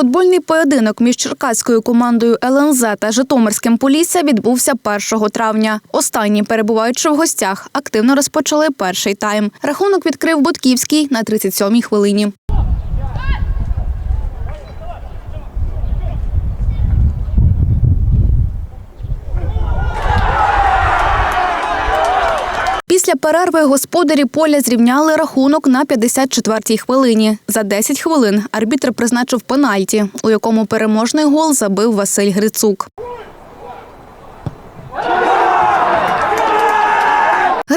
Футбольний поєдинок між черкаською командою ЛНЗ та Житомирським Полісся відбувся 1 травня. Останні, перебуваючи в гостях, активно розпочали перший тайм. Рахунок відкрив Бутківський на 37-й хвилині. Після перерви господарі поля зрівняли рахунок на 54-й хвилині. За 10 хвилин арбітр призначив пенальті, у якому переможний гол забив Василь Грицук.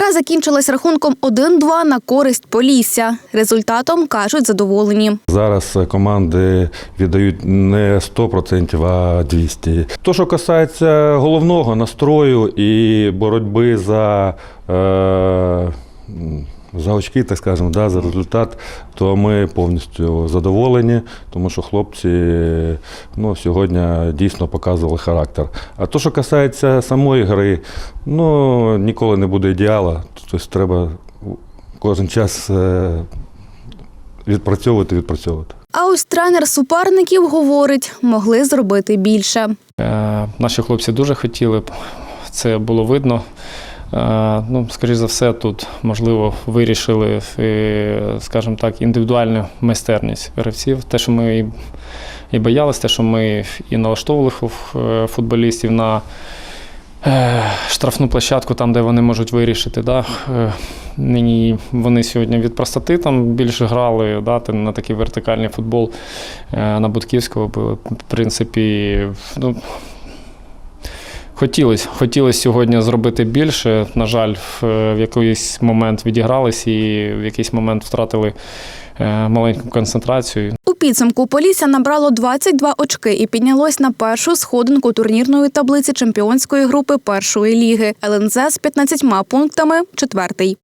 Гра закінчилась рахунком 1-2 на користь Полісся. Результатом кажуть задоволені. Зараз команди віддають не 100%, а 200%. То, що касається головного настрою і боротьби за, е, за очки, так скажемо, да, за результат, то ми повністю задоволені, тому що хлопці ну, сьогодні дійсно показували характер. А то, що касається самої гри, ну ніколи не буде ідеала. Тобто треба кожен час е, відпрацьовувати, відпрацьовувати. А ось тренер суперників говорить, могли зробити більше. Е, Наші хлопці дуже хотіли б, це було видно. Е, Ну, скоріш за все, тут можливо вирішили, е, скажімо так, індивідуальну майстерність гравців. Те, що ми і- боялися, те, що ми і налаштовували е, футболістів на штрафну площадку, там, де вони можуть вирішити. Да? Нині вони сьогодні від простоти там більше грали, да? на такий вертикальний футбол на Будківського. В принципі, ну, Хотілося, хотілося сьогодні зробити більше. На жаль, в, в якийсь момент відігрались і в якийсь момент втратили е, маленьку концентрацію. У підсумку Полісся набрало 22 очки і піднялось на першу сходинку турнірної таблиці чемпіонської групи першої ліги. ЛНЗ з 15 пунктами четвертий.